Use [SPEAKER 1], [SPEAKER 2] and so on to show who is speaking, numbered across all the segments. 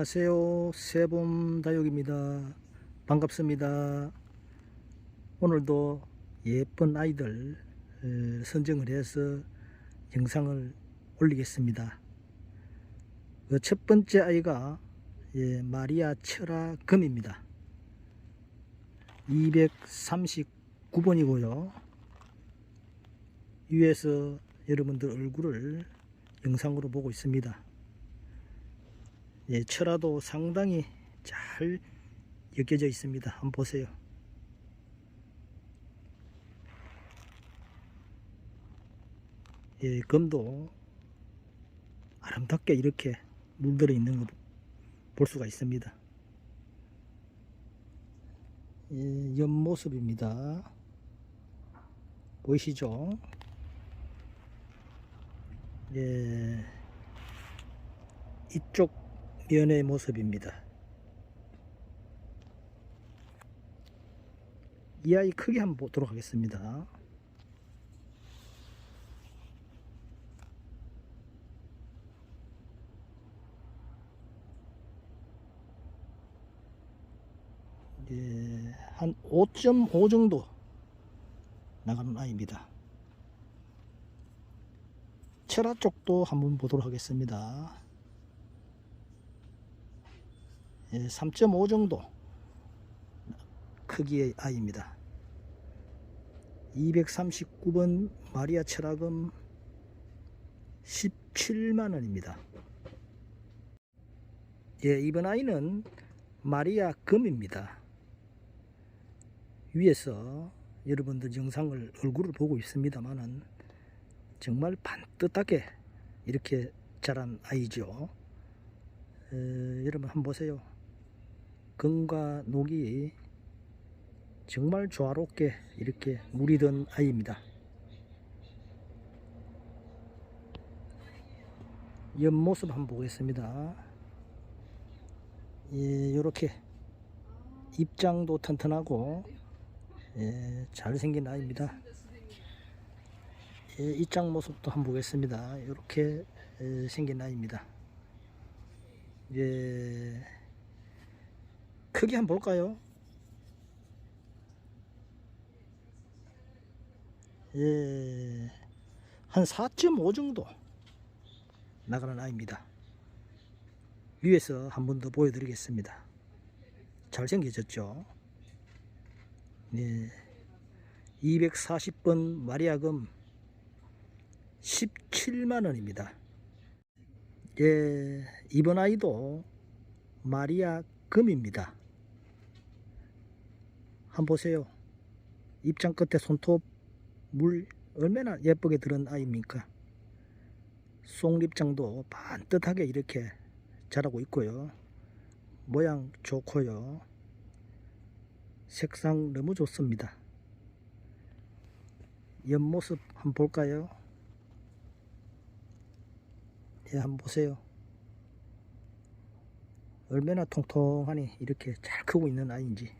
[SPEAKER 1] 안녕하세요. 새봄 다육입니다. 반갑습니다. 오늘도 예쁜 아이들 어, 선정을 해서 영상을 올리겠습니다. 그 첫 번째 아이가 예, 마리아 철아 금입니다. 239번이고요. 위에서 여러분들 얼굴을 영상으로 보고 있습니다. 예, 철화도 상당히 잘 엮여져 있습니다. 한번 보세요. 예, 금도 아름답게 이렇게 물들어 있는 거 볼 수가 있습니다. 예, 옆모습입니다. 보이시죠? 예, 이쪽 면의 모습입니다. 이 아이 크게 한번 보도록 하겠습니다. 예, 한 5.5 정도 나가는 아이입니다. 철화 쪽도 한번 보도록 하겠습니다. 예, 3.5 정도 크기의 아이입니다. 239번 마리아 철학금 17만원입니다. 예, 이번 아이는 마리아 금입니다. 위에서 여러분들 영상을 얼굴을 보고 있습니다만은 정말 반듯하게 이렇게 자란 아이죠. 에, 여러분 한번 보세요. 금과 녹이 정말 조화롭게 이렇게 든 아이입니다. 옆모습 한번 보겠습니다. 예, 요렇게 입장도 튼튼하고 예, 잘생긴 아이입니다. 예, 입장 모습도 한번 보겠습니다. 이렇게 생긴 아이입니다. 예, 크기 한번 볼까요? 예, 한 4.5 정도 나가는 아이입니다. 위에서 한 번 더 보여드리겠습니다. 잘생겨졌죠? 예, 240번 마리아금 17만원입니다. 예, 이번 아이도 마리아 금입니다. 한번 보세요. 입장 끝에 손톱 물 얼마나 예쁘게 들은 아이입니까? 송립장도 반듯하게 이렇게 자라고 있고요. 모양 좋고요. 색상 너무 좋습니다. 옆모습 한번 볼까요? 예, 한번 보세요. 얼마나 통통하니 이렇게 잘 크고 있는 아이인지.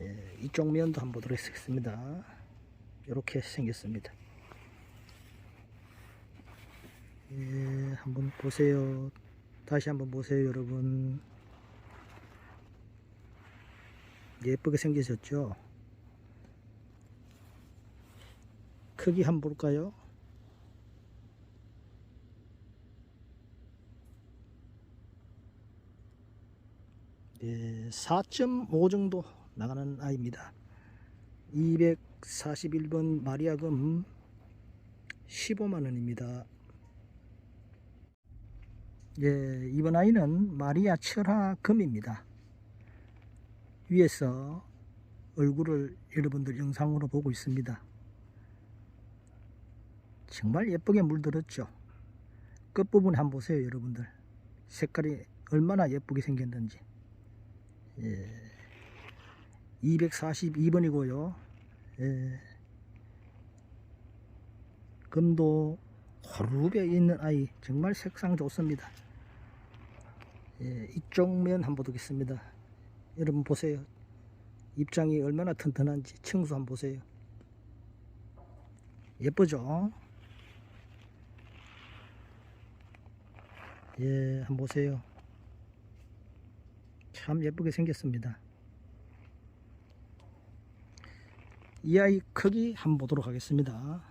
[SPEAKER 1] 예, 이쪽 면도 한번 보도록 하겠습니다. 이렇게 생겼습니다. 예, 한번 보세요. 다시 한번 보세요, 여러분. 예쁘게 생기셨죠? 크기 한번 볼까요? 예, 4.5 정도 나가는 아이입니다. 241번 마리아금 15만원입니다. 예, 이번 아이는 마리아 철화금입니다. 위에서 얼굴을 여러분들 영상으로 보고 있습니다. 정말 예쁘게 물들었죠. 끝부분 한번 보세요, 여러분들. 색깔이 얼마나 예쁘게 생겼는지. 예. 242번이고요. 예. 금도 호루비에 있는 아이 정말 색상 좋습니다. 예, 이쪽 면 한번 보겠습니다. 여러분 보세요. 입장이 얼마나 튼튼한지 청수 한번 보세요. 예쁘죠? 예, 한번 보세요. 참 예쁘게 생겼습니다. 이 아이 크기 한번 보도록 하겠습니다.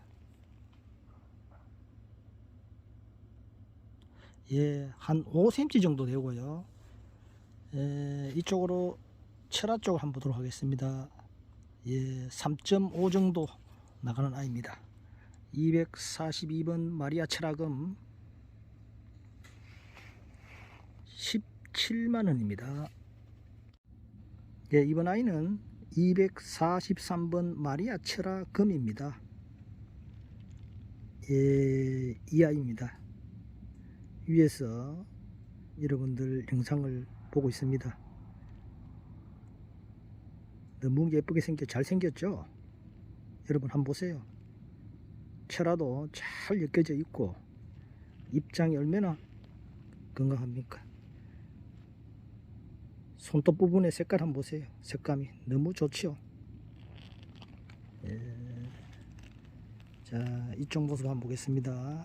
[SPEAKER 1] 예, 한 5cm 정도 되고요. 예, 이쪽으로 철화 쪽을 한번 보도록 하겠습니다. 예, 3.5 정도 나가는 아이입니다. 242번 마리아 철학금 17만원입니다. 예, 이번 아이는 243번 마리아 철학금입니다. 예, 이 아이입니다. 위에서 여러분들 영상을 보고 있습니다. 너무 예쁘게 생겨 잘 생겼죠? 여러분 한번 보세요. 철화도 잘 엮여져 있고 입장이 얼마나 건강합니까? 손톱 부분의 색깔 한번 보세요. 색감이 너무 좋죠? 예. 자, 이쪽 모습 한번 보겠습니다.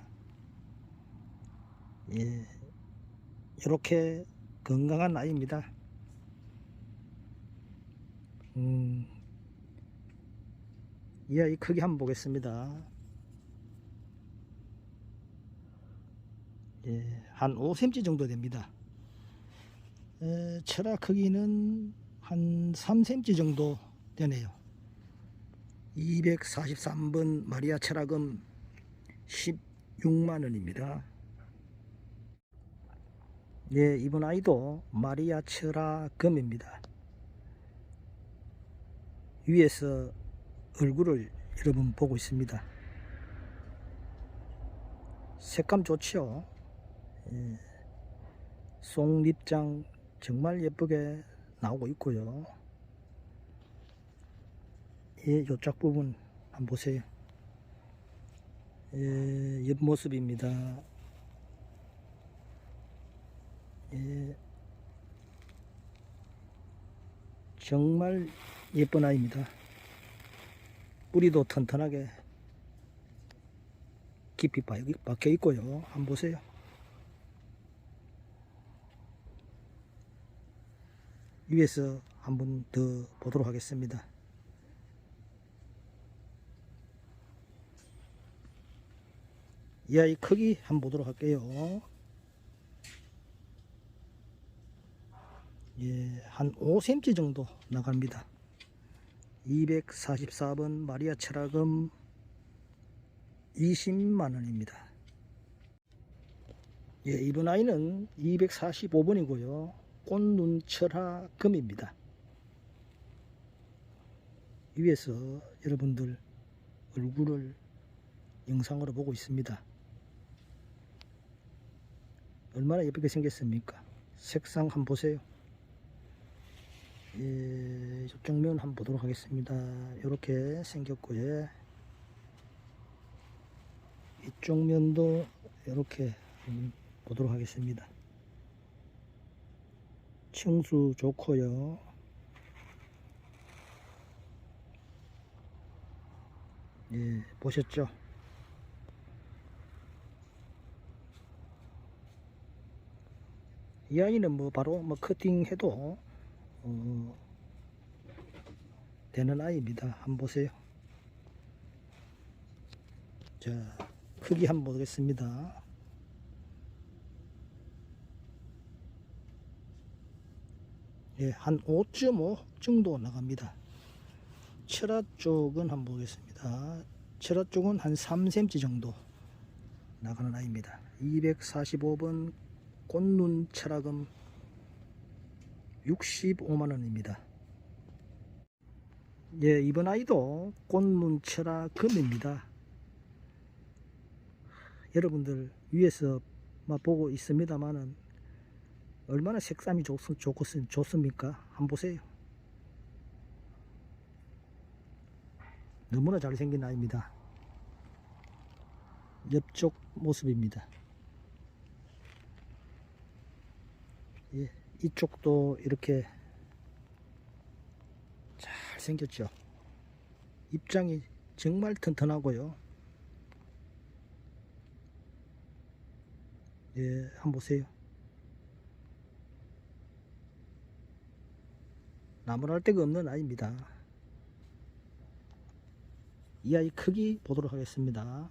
[SPEAKER 1] 예. 이렇게 건강한 아이입니다. 음, 이 아이 크기 한번 보겠습니다. 예, 한 5cm 정도 됩니다. 에, 철화 크기는 한 3cm 정도 되네요. 243번 마리아 철화금 16만원입니다. 예, 이번 아이도 마리아 철화금입니다. 위에서 얼굴을 여러분 보고 있습니다. 색감 좋지요? 예. 송립장 정말 예쁘게 나오고 있고요. 예, 요쪽 부분 한번 보세요. 예, 옆모습입니다. 예, 정말 예쁜 아이입니다. 뿌리도 튼튼하게 깊이 박혀 있고요. 한번 보세요. 위에서 한 번 더 보도록 하겠습니다. 이 아이 크기 한번 보도록 할게요. 예, 한 5cm 정도 나갑니다. 244번 마리아 철학금 20만원입니다. 예, 이번 아이는 245번이고요. 꽃눈철화 금입니다. 위에서 여러분들 얼굴을 영상으로 보고 있습니다. 얼마나 예쁘게 생겼습니까? 색상 한번 보세요. 예, 이쪽 면 한번 보도록 하겠습니다. 이렇게 생겼고요. 이쪽 면도 이렇게 보도록 하겠습니다. 층수 좋고요. 예, 보셨죠? 이 아이는 뭐 바로 뭐 커팅해도 어, 되는 아이입니다. 한번 보세요. 자, 크기 한번 보겠습니다. 예, 한 5.5 정도 나갑니다. 철화 쪽은 한번 보겠습니다. 철화 쪽은 한 3cm 정도 나가는 아이입니다. 245번 꽃눈 철화금 65만원입니다. 예, 이번 아이도 꽃눈 철화 금입니다. 여러분들 위에서 보고 있습니다만은 얼마나 색감이 좋, 좋, 좋습니까? 한번 보세요. 너무나 잘생긴 아이입니다. 옆쪽 모습입니다. 예, 이쪽도 이렇게 잘 생겼죠. 입장이 정말 튼튼하고요. 예, 한번 보세요. 나무랄 데가 없는 아이입니다. 이 아이 크기 보도록 하겠습니다.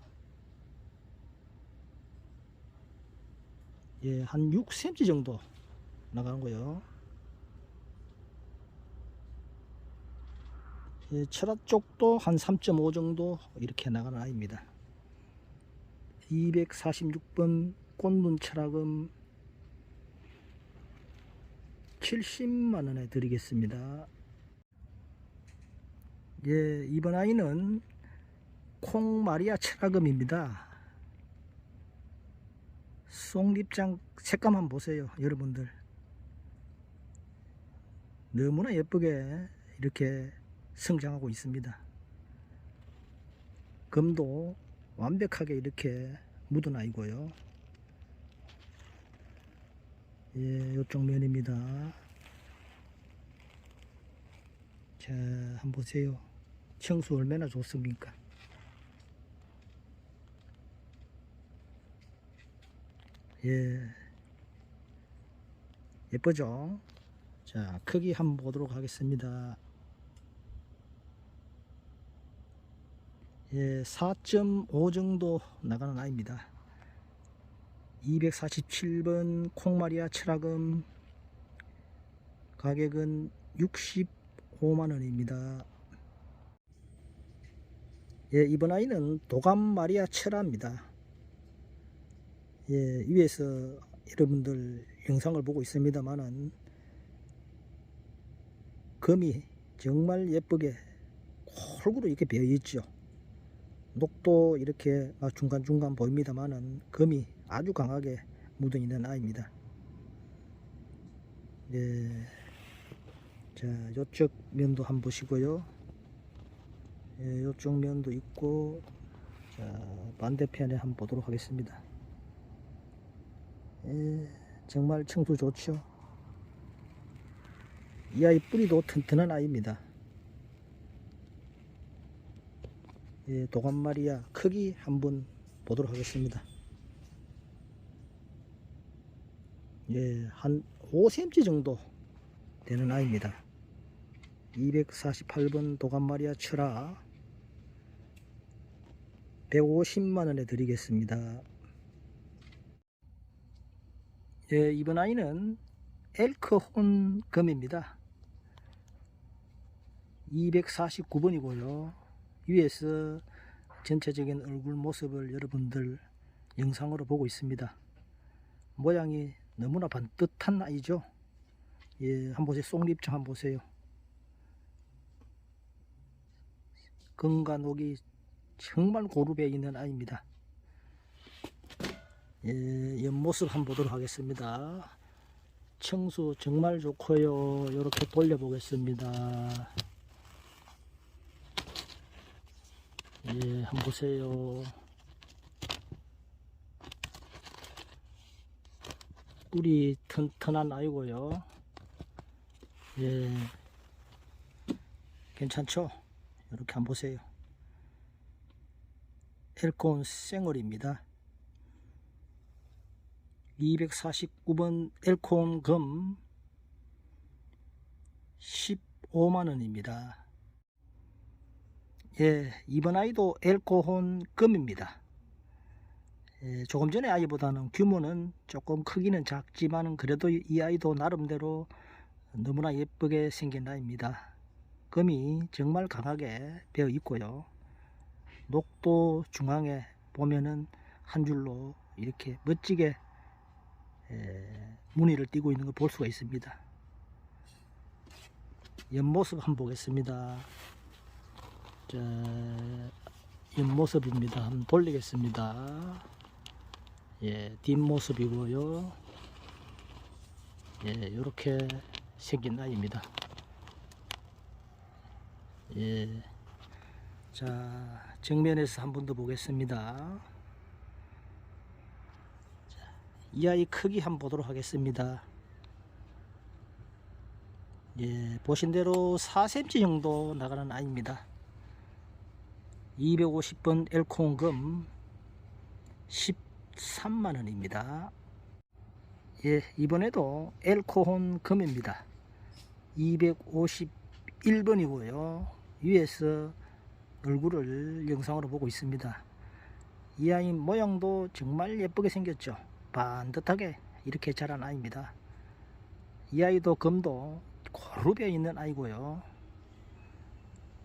[SPEAKER 1] 예, 한 6cm 정도 나가는 거요. 예, 철화 쪽도 한 3.5 정도 이렇게 나가는 아이입니다. 246번 꽃눈 철학금 70만원에 드리겠습니다. 예, 이번 아이는 콩마리아 철학금입니다. 송립장 색감 한번 보세요, 여러분들. 너무나 예쁘게 이렇게 성장하고 있습니다. 금도 완벽하게 이렇게 묻은 아이고요. 예, 요쪽 면입니다. 자, 한번 보세요. 청수 얼마나 좋습니까? 예, 예쁘죠? 자, 크기 한번 보도록 하겠습니다. 예, 4.5 정도 나가는 아이입니다. 247번 콩마리아 철학금 가격은 65만원입니다. 예, 이번 아이는 도감 마리아 철화입니다. 예, 위에서 여러분들 영상을 보고 있습니다만은 금이 정말 예쁘게 골고루 이렇게 베어 있죠. 녹도 이렇게 막 중간중간 보입니다만은 금이 아주 강하게 묻어 있는 아이입니다. 예. 자, 요쪽 면도 한번 보시고요. 예, 요쪽 면도 있고, 자, 반대편에 한번 보도록 하겠습니다. 예, 정말 청수 좋죠. 이 아이 뿌리도 튼튼한 아이입니다. 예, 도감마리아 크기 한번 보도록 하겠습니다. 예, 한 5cm 정도 되는 아이입니다. 248번 도감마리아 철아 150만원에 드리겠습니다. 예, 이번 아이는 엘크혼 금입니다. 249번이고요. 위에서 전체적인 얼굴 모습을 여러분들 영상으로 보고 있습니다. 모양이 너무나 반듯한 아이죠. 예, 한번 보세요. 쏙립장 한번 보세요. 녹이 정말 고루배 있는 아이입니다. 예, 옆모습 한번 보도록 하겠습니다. 청수 정말 좋고요. 이렇게 돌려보겠습니다. 예, 한번 보세요. 뿔이 튼튼한 아이고요. 예, 괜찮죠? 이렇게 한번 보세요. 엘콘 생얼입니다. 249번 엘콘 금 15만원입니다. 예, 이번 아이도 엘코혼 금입니다. 예, 조금 전에 아이보다는 규모는 조금 크기는 작지만 그래도 이 아이도 나름대로 너무나 예쁘게 생긴 아이입니다. 금이 정말 강하게 배어 있고요. 녹도 중앙에 보면은 한 줄로 이렇게 멋지게 예, 무늬를 띠고 있는 걸 볼 수가 있습니다. 옆모습 한번 보겠습니다. 자, 옆모습입니다. 한번 돌리겠습니다. 예, 뒷모습이고요. 예, 이렇게 생긴 아이입니다. 예, 자, 정면에서 한 번 더 보겠습니다. 자, 이 아이 크기 한번 보도록 하겠습니다. 예, 보신 대로 4cm 정도 나가는 아이입니다. 250번 엘콩금 13만원입니다. 예, 이번에도 엘코혼 금입니다. 251번이고요. 위에서 얼굴을 영상으로 보고 있습니다. 이 아이 모양도 정말 예쁘게 생겼죠. 반듯하게 이렇게 자란 아이입니다. 이 아이도 검도 고루배 있는 아이고요.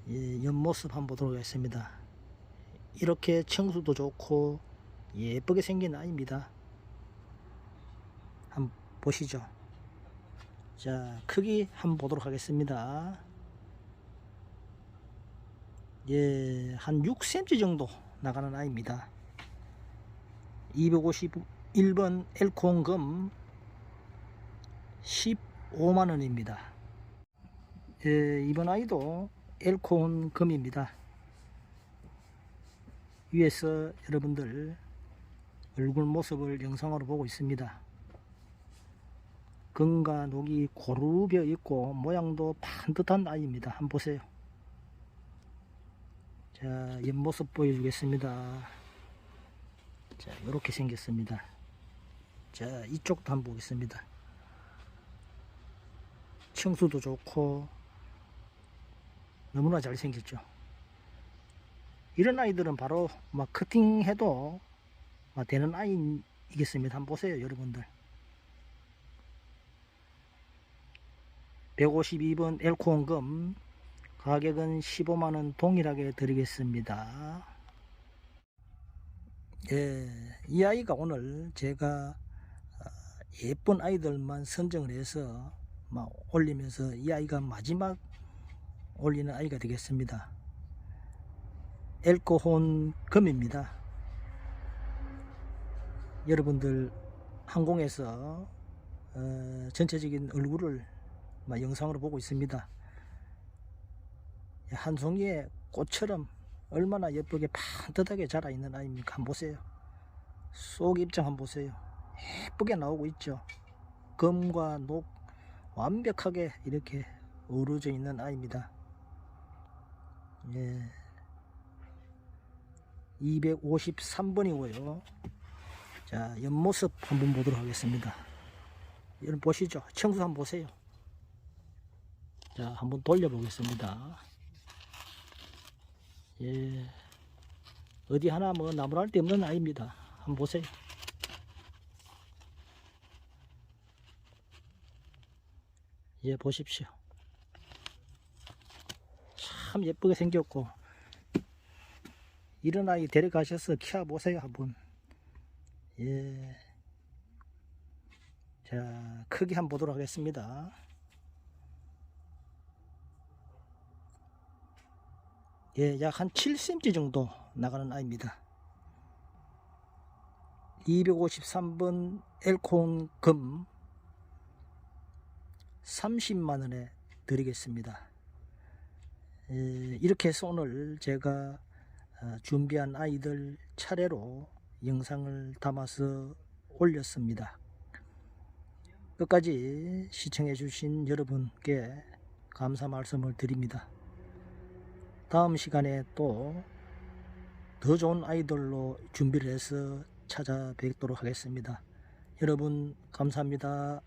[SPEAKER 1] 예, 옆모습 한번 보도록 하겠습니다. 이렇게 청수도 좋고 예쁘게 생긴 아이입니다. 한번 보시죠. 자, 크기 한번 보도록 하겠습니다. 예, 한 6cm 정도 나가는 아이입니다. 251번 엘콩금 15만원입니다. 예, 이번 아이도 엘콘 금입니다. 위에서 여러분들 얼굴 모습을 영상으로 보고 있습니다. 금과 녹이 고루 벼 있고 모양도 반듯한 아이입니다. 한번 보세요. 자, 옆모습 보여주겠습니다. 자, 이렇게 생겼습니다. 자, 이쪽도 한번 보겠습니다. 청수도 좋고 너무나 잘생겼죠. 이런 아이들은 바로 막 커팅해도 막 되는 아이이겠습니다. 한번 보세요, 여러분들. 152번 엘코온금 가격은 15만원 동일하게 드리겠습니다. 예, 이 아이가 오늘 제가 어, 예쁜 아이들만 선정을 해서 막 올리면서 이 아이가 마지막 올리는 아이가 되겠습니다. 엘코혼 금입니다. 여러분들 항공에서 어, 전체적인 얼굴을 막 영상으로 보고 있습니다. 한 송이의 꽃처럼 얼마나 예쁘게 반듯하게 자라있는 아이입니까? 한번 보세요. 속 입장 한번 보세요. 예쁘게 나오고 있죠. 검과 녹 완벽하게 이렇게 어우러져 있는 아이입니다. 예. 253번이고요. 자, 옆모습 한번 보도록 하겠습니다. 여러분 보시죠. 청수 한번 보세요. 자, 한번 돌려 보겠습니다. 예. 어디 하나 뭐 나무랄 데 없는 아이입니다. 한번 보세요. 예, 보십시오. 참 예쁘게 생겼고, 이런 아이 데려가셔서 키워보세요, 한번. 예. 자, 크기 한번 보도록 하겠습니다. 예, 약 한 7cm 정도 나가는 아이입니다. 253번 엘콘 금 30만원에 드리겠습니다. 예, 이렇게 해서 오늘 제가 어, 준비한 아이들 차례로 영상을 담아서 올렸습니다. 끝까지 시청해 주신 여러분께 감사 말씀을 드립니다. 다음 시간에 또 더 좋은 아이들로 준비를 해서 찾아뵙도록 하겠습니다. 여러분 감사합니다.